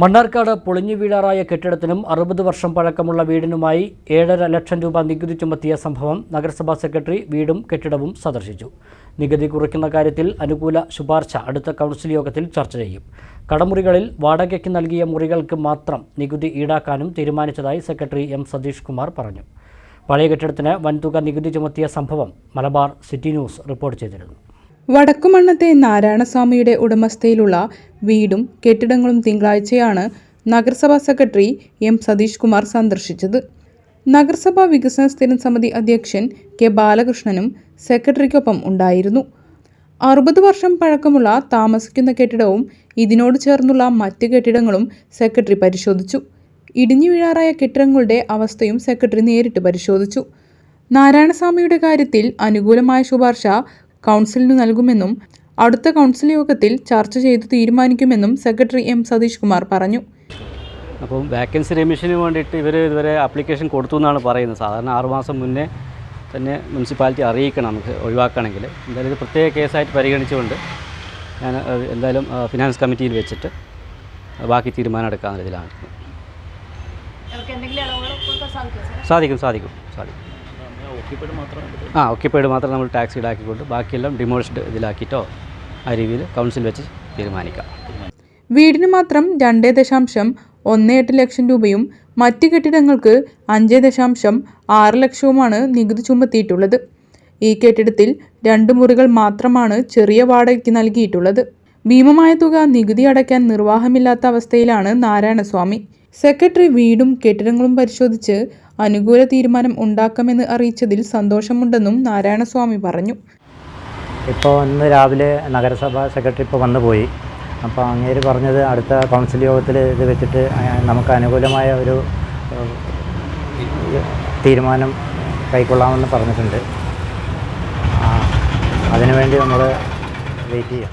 മണ്ണാർക്കാട് പൊളിഞ്ഞു വീഴാറായ കെട്ടിടത്തിനും അറുപത് വർഷം പഴക്കമുള്ള വീടിനുമായി ഏഴര ലക്ഷം രൂപ നികുതി ചുമത്തിയ സംഭവം നഗരസഭാ സെക്രട്ടറി വീടും കെട്ടിടവും സന്ദർശിച്ചു. നികുതി കുറയ്ക്കുന്ന കാര്യത്തിൽ അനുകൂല ശുപാർശ അടുത്ത കൗൺസിൽ യോഗത്തിൽ ചർച്ച ചെയ്യും. കടമുറികളിൽ വാടകയ്ക്ക് നൽകിയ മുറികൾക്ക് മാത്രം നികുതി ഈടാക്കാനും തീരുമാനിച്ചതായി സെക്രട്ടറി എം സതീഷ് കുമാർ പറഞ്ഞു. പഴയ കെട്ടിടത്തിന് വൻതുക നികുതി ചുമത്തിയ സംഭവം മലബാർ സിറ്റി ന്യൂസ് റിപ്പോർട്ട് ചെയ്തിരുന്നു. വടക്കുമണ്ണത്തെ നാരായണസ്വാമിയുടെ ഉടമസ്ഥയിലുള്ള വീടും കെട്ടിടങ്ങളും തിങ്കളാഴ്ചയാണ് നഗരസഭാ സെക്രട്ടറി എം സതീഷ് കുമാർ സന്ദർശിച്ചത്. നഗരസഭാ വികസന സ്ഥിരം സമിതി അധ്യക്ഷൻ കെ ബാലകൃഷ്ണനും സെക്രട്ടറിക്കൊപ്പം ഉണ്ടായിരുന്നു. അറുപത് വർഷം പഴക്കമുള്ള താമസിക്കുന്ന കെട്ടിടവും ഇതിനോട് ചേർന്നുള്ള മറ്റ് കെട്ടിടങ്ങളും സെക്രട്ടറി പരിശോധിച്ചു. ഇടിഞ്ഞു വീഴാറായ കെട്ടിടങ്ങളുടെ അവസ്ഥയും സെക്രട്ടറി നേരിട്ട് പരിശോധിച്ചു. നാരായണസ്വാമിയുടെ കാര്യത്തിൽ അനുകൂലമായ ശുപാർശ കൗൺസിലിനു നൽകുമെന്നും അടുത്ത കൗൺസിൽ യോഗത്തിൽ ചർച്ച ചെയ്ത് തീരുമാനിക്കുമെന്നും സെക്രട്ടറി എം സതീഷ് കുമാർ പറഞ്ഞു. അപ്പം വാക്കൻസി റെമിഷന് വേണ്ടിയിട്ട് ഇവർ ഇതുവരെ ആപ്ലിക്കേഷൻ കൊടുത്തു എന്നാണ് പറയുന്നത്. സാധാരണ ആറുമാസം മുന്നേ തന്നെ മുനിസിപ്പാലിറ്റി അറിയിക്കണം നമുക്ക് ഒഴിവാക്കണമെങ്കിൽ. എന്തായാലും ഇത് പ്രത്യേക കേസായിട്ട് പരിഗണിച്ചുകൊണ്ട് ഞാൻ എന്തായാലും ഫിനാൻസ് കമ്മിറ്റിയിൽ വെച്ചിട്ട് ബാക്കി തീരുമാനം എടുക്കാൻ ഇതിലാണ്. സാധിക്കും സാധിക്കും സാധിക്കും. ആ ഓക്യുപ്പൈഡ് മാത്രം നമ്മൾ ടാക്സ് ഈടാക്കിക്കൊണ്ട് ബാക്കിയെല്ലാം ഡിമോളിഷ്ഡ് ഇതിലാക്കിയിട്ടോ ആ രീതിയിൽ കൗൺസിൽ വെച്ച് തീരുമാനിക്കാം. വീടിന് മാത്രം രണ്ട് ദശാംശം ഒന്ന് എട്ട് ലക്ഷം രൂപയും മറ്റ് കെട്ടിടങ്ങൾക്ക് അഞ്ച് ദശാംശം ആറ് ലക്ഷവുമാണ് നികുതി ചുമത്തിയിട്ടുള്ളത്. ഈ കെട്ടിടത്തിൽ രണ്ട് മുറികൾ മാത്രമാണ് ചെറിയ വാടകയ്ക്ക് നൽകിയിട്ടുള്ളത്. ഭീമമായ തുക നികുതി അടയ്ക്കാൻ നിർവാഹമില്ലാത്ത അവസ്ഥയിലാണ് നാരായണസ്വാമി. സെക്രട്ടറി വീടും കെട്ടിടങ്ങളും പരിശോധിച്ച് അനുകൂല തീരുമാനം ഉണ്ടാക്കാമെന്ന് അറിയിച്ചതിൽ സന്തോഷമുണ്ടെന്നും നാരായണസ്വാമി പറഞ്ഞു. ഇപ്പോൾ ഇന്ന് രാവിലെ നഗരസഭാ സെക്രട്ടറി ഇപ്പോൾ വന്നു പോയി അപ്പോൾ അങ്ങേര് പറഞ്ഞത് അടുത്ത കൗൺസിൽ യോഗത്തിൽ ഇത് വെച്ചിട്ട് നമുക്ക് അനുകൂലമായ ഒരു തീരുമാനം കൈക്കൊള്ളാമെന്ന് പറഞ്ഞിട്ടുണ്ട്. അതിനുവേണ്ടി നമ്മൾ വെയിറ്റ് ചെയ്യാം.